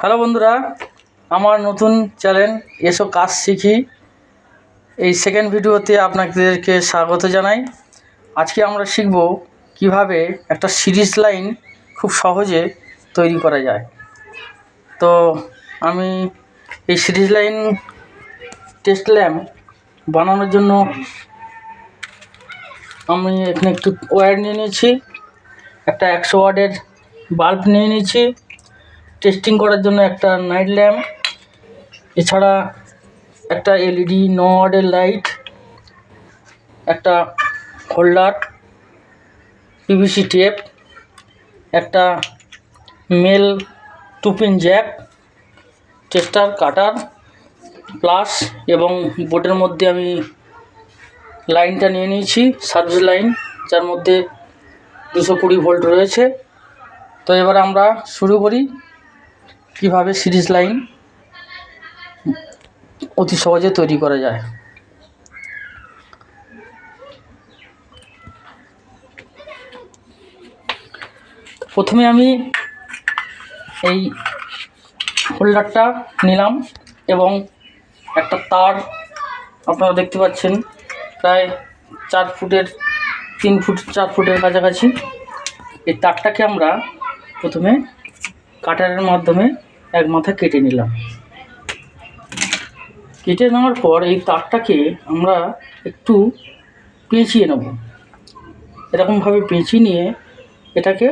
Hello বন্ধুরা, আমার নতুন চ্যানেল এসো কাজ শিখি। এই সেকেন্ড ভিডিওতে আপনাদেরকে স্বাগত জানাই। আজকে আমরা শিখব কীভাবে একটা সিরিজ লাইন খুব সহজে তৈরি করা যায়। তো আমি এই সিরিজ লাইন টেস্ট ল্যাম্প বানানোর জন্য আমি এখানে একটু ওয়্যার নিয়ে নিয়েছি, একটা একশো ওয়ার্ডের বাল্ব নিয়ে নিয়েছি। টেস্টিং করার জন্য একটা নাইট ল্যাম্প এছাড়া একটা এলইডি ন ওয়ার্ডের লাইট একটা হোল্ডার পিভিসি টেপ একটা male two pin jack tester cutter plus এবং বোর্ডের মধ্যে আমি লাইনটা নিয়ে নিয়েছি সার্ভিস লাইন যার মধ্যে দুশো কুড়ি ভোল্ট রয়েছে। তো এবার আমরা শুরু করি। কীভাবে সিরিজ লাইন অতি সহজে তৈরি করা যায়? প্রথমে আমি এই হোল্ডারটা নিলাম এবং একটা তার আপনারা দেখতে পাচ্ছেন, প্রায় চার ফুটের, তিন ফুট, চার ফুটের কাছাকাছি। এই তারটাকে আমরা প্রথমে কাটারের মাধ্যমে এক মাথা কেটে নিলাম। কেটে নেওয়ার পর এই তারটাকে আমরা একটু পেঁচিয়ে নেব। এরকমভাবে পেঁচিয়ে নিয়ে এটাকে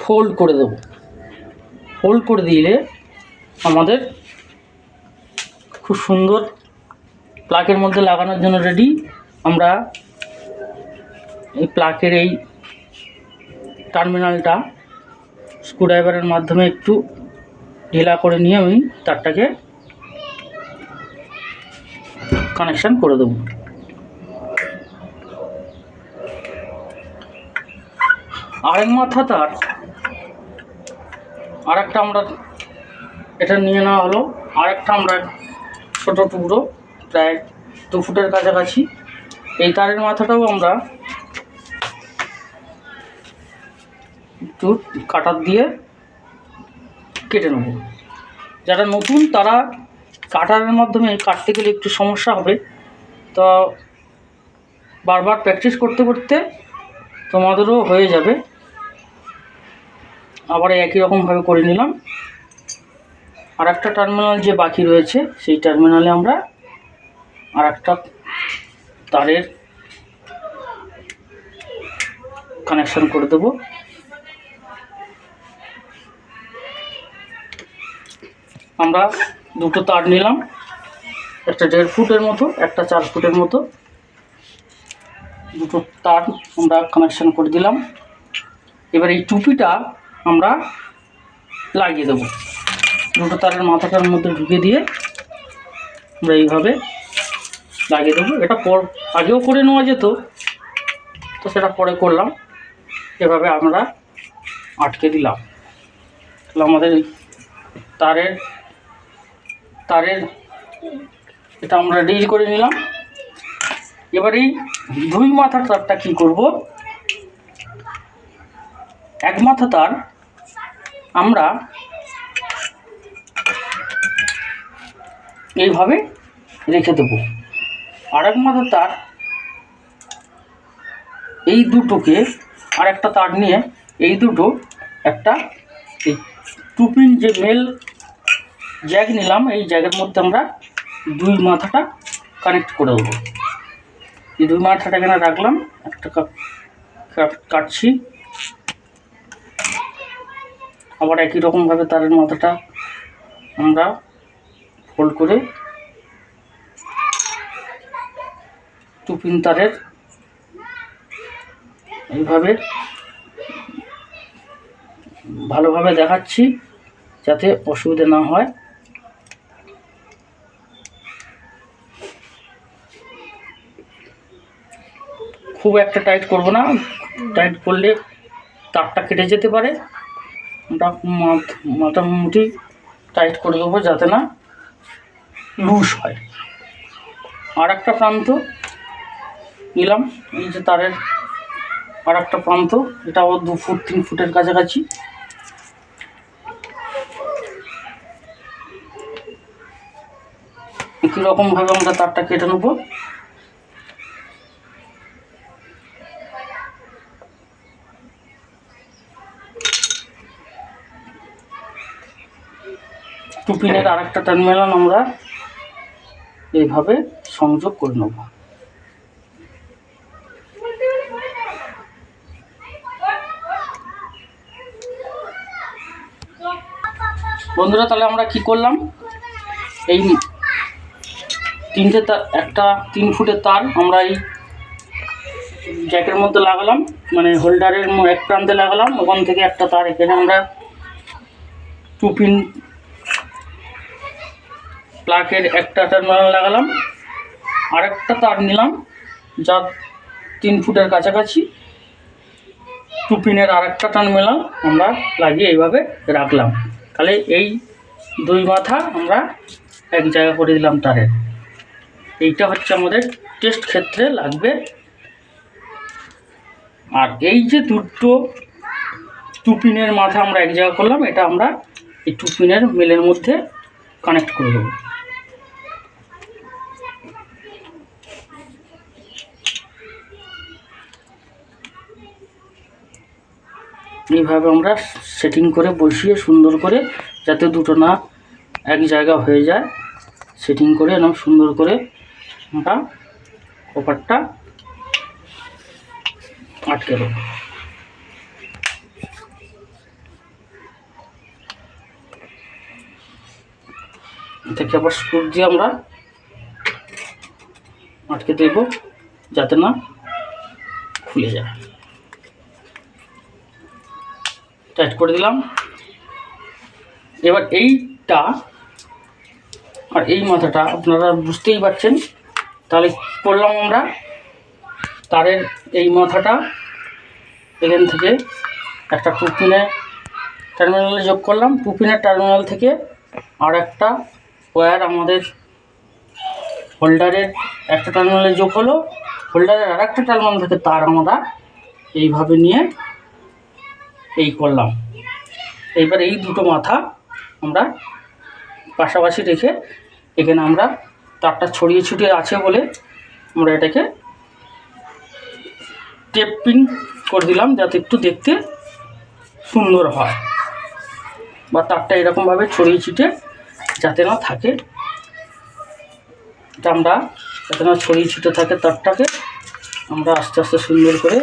ফোল্ড করে দেব। ফোল্ড করে দিলে আমাদের খুব সুন্দর প্লাকের মধ্যে লাগানোর জন্য রেডি আমরা এই প্লাকের এই টার্মিনালটা স্ক্রুড্রাইভারের মাধ্যমে একটু ঢিলা করে নিয়ে আমি তারটাকে কানেকশান করে দেবো। আরেক মাথা তার। আর একটা আমরা এটা নিয়ে নেওয়া হলো। আরেকটা আমরা ছোটো টুকরো, প্রায় দু ফুটের কাছাকাছি। এই তারের মাথাটাও আমরা একটু কাটার দিয়ে কেটে নেব। যারা নতুন, তারা কাটারের মাধ্যমে কাটতে গেলে একটু সমস্যা হবে। তো বারবার প্র্যাকটিস করতে করতে তোমাদেরও হয়ে যাবে। আবার একই রকমভাবে করে নিলাম। আর একটা টার্মিনাল যে বাকি রয়েছে, সেই টার্মিনালে আমরা আর একটা তারের কানেকশন করে দেবো। আমরা দুটো তার নিলাম। একটা দেড় ফুটের মতো, একটা চার ফুটের মতো। দুটো তার আমরা কানেকশান করে দিলাম। এবার এই টুপিটা আমরা লাগিয়ে দেবো। দুটো তারের মাথাটার মধ্যে ঢুকে দিয়ে আমরা এইভাবে লাগিয়ে দেবো। এটা পর আগেও করে নেওয়া যেত, তো সেটা পরে করলাম। এভাবে আমরা আটকে দিলাম। তাহলে আমাদের তারের তারের এটা আমরা রিল করে নিলাম। এবার এই দুই মাথার তারটা কী করব? এক মাথা তার আমরা এইভাবে রেখে দেবো। আর এক মাথা তার এই দুটোকে আর একটা তার নিয়ে এই দুটো একটা এই টুপিন যে মেল জ্যাগ নিলাম, এই জ্যাগের মধ্যে আমরা দুই মাথাটা কানেক্ট করে দেবো এই দুই মাথাটা এখানে রাখলাম, একটা কাটছি। আবার একই রকমভাবে তারের মাথাটা আমরা ফোল্ড করে টুপিন তারের এইভাবে ভালোভাবে দেখাচ্ছি, যাতে অসুবিধা না হয়। খুব একটা টাইট করব না। টাইট করলে তারটা কেটে যেতে পারে। ওটা মোটামুটি টাইট করে দেবো যাতে না লুজ হয়। আর একটা প্রান্ত নিলাম, এই যে তারের আর একটা প্রান্ত এটাও দু ফুট, তিন ফুটের কাছাকাছি। একই রকমভাবে আমরা তারটা কেটে নেব। টু পিনের আর একটা টার্মিনাল আমরা এইভাবে সংযোগ করে নেব। বন্ধুরা, তাহলে আমরা কি করলাম? এই তিনটে তার একটা তিন ফুটের তার আমরা এই জ্যাকের মধ্যে লাগালাম মানে হোল্ডারের এক প্রান্তে লাগালাম, ওখান থেকে একটা তার এখানে আমরা টু পিন প্লাগের একটা টার্মিনাল লাগালাম আর একটা তার নিলাম, যা তিন ফুটের কাছাকাছি। টু পিনের আর একটা টার্মিনাল আমরা লাগিয়ে এইভাবে রাখলাম। তাহলে এই দুই মাথা আমরা এক জায়গা করে দিলাম তারের। এইটা হচ্ছে আমাদের টেস্ট ক্ষেত্রে লাগবে। আর এই যে দুটো টুপিনের মাথা আমরা এক জায়গা করলাম, এটা আমরা এই টুপিনের মেলের মধ্যে কানেক্ট করে দেবো। এইভাবে আমরা সেটিং করে বসিয়ে সুন্দর করে যাতে দুটো না এক জায়গা হয়ে যায় সেটিং করে এরকম সুন্দর করে আমরা কপারটা আটকে দেবো। থেকে আবার স্ক্রু দিয়ে আমরা আটকে দেব যাতে না খুলে যায়। টাইট করে দিলাম। এবার এইটা আর এই মাথাটা আপনারা বুঝতেই পারছেন। তাহলে করলাম আমরা। তারের এই মাথাটা এখান থেকে একটা টুপিনে টার্মিনালে যোগ করলাম। টুপিনের টার্মিনাল থেকে আর একটা ওয়্যার আমাদের হোল্ডারের একটা টার্মিনালে যোগ হলো। হোল্ডারের আর একটা টার্মিনাল থেকে তার আমরা এইভাবে নিয়ে এই করলাম। এইবার এই দুটো মাথা আমরা পাশাপাশি রেখে এখানে আমরা তারটা ছড়িয়ে ছিটিয়ে আছে বলে আমরা এটাকে টেপিং করে দিলাম যাতে একটু দেখতে সুন্দর হয়। বা তারটা এরকমভাবে ছড়িয়ে ছিটে যাতে না থাকে। আমরা যাতে না ছড়িয়ে ছিটে থাকে তারটাকে আমরা আস্তে আস্তে সুন্দর করে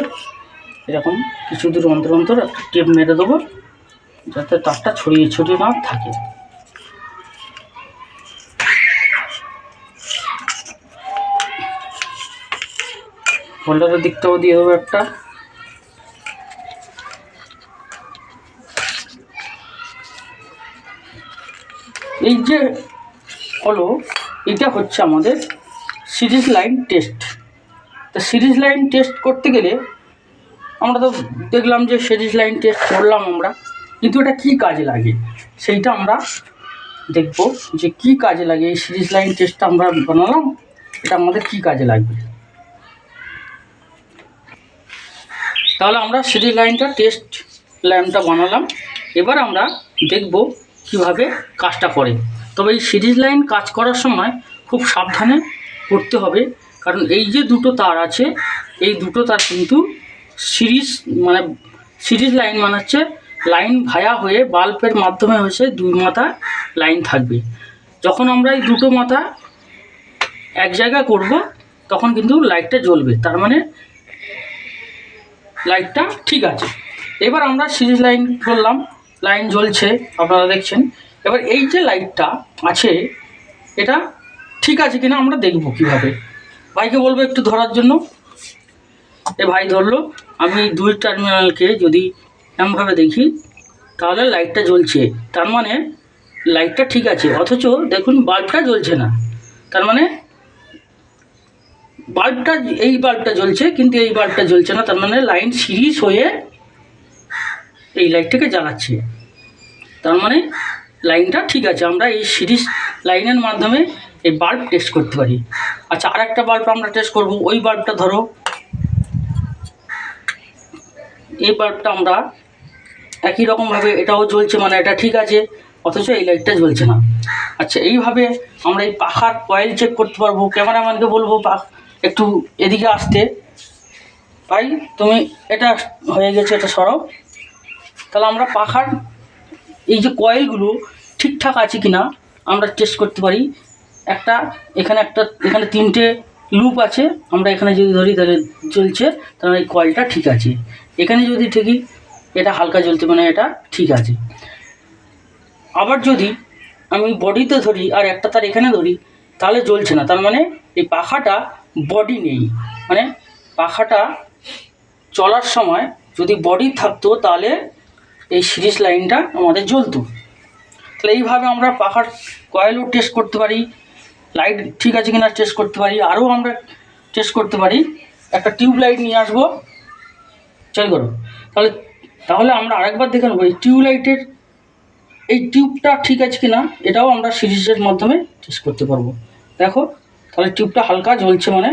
এরকম কিছু দূর অন্তর অন্তর একটা টেপ মেরে দেবো, যাতে তারটা ছড়িয়ে ছড়িয়ে না থাকে। হোল্ডারের দিকটাও দিয়ে দেবো একটা। এই যে হলো, এটা হচ্ছে আমাদের সিরিজ লাইন টেস্ট। তো সিরিজ লাইন টেস্ট করতে গেলে আমরা তো দেখলাম যে সিরিজ লাইন টেস্ট করলাম আমরা, কিন্তু এটা কী কাজে লাগে? সেইটা আমরা দেখব যে কী কাজে লাগে, এই সিরিজ লাইন টেস্টটা আমরা বানালাম, এটা আমাদের কী কাজে লাগবে? তাহলে আমরা সিরিজ লাইনটা টেস্ট ল্যাম্পটা বানালাম, এবার আমরা দেখব কীভাবে কাজটা করে। তবে এই সিরিজ লাইন কাজ করার সময় খুব সাবধানে করতে হবে, কারণ এই যে দুটো তার আছে, এই দুটো তার কিন্তু সিরিজ মানে সিরিজ লাইন মানে হচ্ছে লাইন ভায়া হয়ে বাল্বের মাধ্যমে হচ্ছে দুই মাথা লাইন থাকবে। যখন আমরা এই দুটো মাথা এক জায়গায় করব, তখন কিন্তু লাইটটা জ্বলবে। তার মানে লাইটটা ঠিক আছে। এবার আমরা সিরিজ লাইন করলাম লাইন জ্বলছে, আপনারা দেখছেন। এবার এই যে লাইটটা আছে, এটা ঠিক আছে কিনা আমরা দেখব কীভাবে। ভাইকে বলব একটু ধরার জন্য। এ ভাই ধরলো, আমি দুই টার্মিনালকে যদি এমনভাবে দেখি, তাহলে লাইটটা জ্বলছে। তার মানে লাইটটা ঠিক আছে, অথচ দেখুন বাল্বটা জ্বলছে না। তার মানে বাল্বটা এই বাল্বটা জ্বলছে, কিন্তু এই বাল্বটা জ্বলছে না। তার মানে লাইন সিরিজ হয়ে এই লাইটটাকে জ্বালাচ্ছে। তার মানে লাইনটা ঠিক আছে, আমরা এই সিরিজ লাইনের মাধ্যমে এই বাল্ব টেস্ট করতে পারি। আচ্ছা আর একটা বাল্ব আমরা টেস্ট করব, ওই বাল্বটা ধরো। এই বাল্বটা আমরা একই রকমভাবে এটাও জ্বলছে মানে এটা ঠিক আছে, অথচ এই লাইটটা জ্বলছে না। আচ্ছা এইভাবে আমরা এই পাখার কয়েল চেক করতে পারব ক্যামেরাম্যানকে বলব, পাখ একটু এদিকে আসতে। ভাই, তুমি এটা হয়ে গেছে, এটা সরাও। তাহলে আমরা পাখার এই যে কয়েলগুলো ঠিকঠাক আছে কি না আমরা টেস্ট করতে পারি। একটা, এখানে একটা, এখানে তিনটে লুপ আছে। আমরা এখানে যদি ধরি তাহলে জ্বলছে, তাহলে এই কয়েলটা ঠিক আছে। এখানে যদি ঠিকই এটা হালকা জ্বলতে মানে এটা ঠিক আছে। আবার যদি আমি বডিতে ধরি আর একটা তার এখানে ধরি, তাহলে জ্বলছে না। তার মানে এই পাখাটা বডি নেই। মানে পাখাটা চলার সময় যদি বডি থাকতো, তাহলে এই সিরিজ লাইনটা আমাদের জ্বলতো। তাহলে এইভাবে আমরা পাখার কয়েলও টেস্ট করতে পারি। লাইট ঠিক আছে কিনা টেস্ট করতে পারি আরও আমরা টেস্ট করতে পারি। একটা টিউব লাইট নিয়ে আসব। চল করো। তাহলে তাহলে আমরা আরেকবার দেখে নেব, এই টিউব লাইটের এই টিউবটা ঠিক আছে কি না এটাও আমরা সিরিজের মাধ্যমে টেস্ট করতে পারব। দেখো, তাহলে টিউবটা হালকা জ্বলছে মানে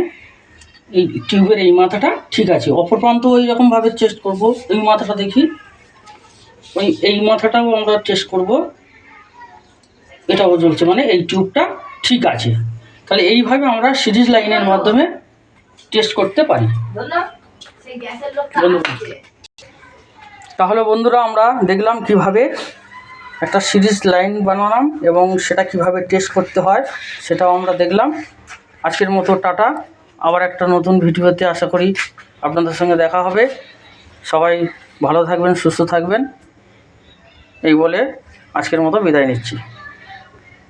এই টিউবের এই মাথাটা ঠিক আছে। অপর প্রান্ত ওই রকমভাবে টেস্ট করব, এই মাথাটা দেখি। ওই, এই মাথাটাও আমরা টেস্ট করব। এটাও জ্বলছে মানে এই টিউবটা ঠিক আছে। তাহলে এইভাবে আমরা সিরিজ লাইনের মাধ্যমে টেস্ট করতে পারি। তাহলে বন্ধুরা আমরা দেখলাম কীভাবে একটা সিরিজ লাইন বানালাম এবং সেটা কীভাবে টেস্ট করতে হয় সেটাও আমরা দেখলাম। আজকের মতো টাটা। আবার একটা নতুন ভিডিওতে আশা করি আপনাদের সঙ্গে দেখা হবে। সবাই ভালো থাকবেন সুস্থ থাকবেন। এই বলে আজকের মতো বিদায় নিচ্ছি।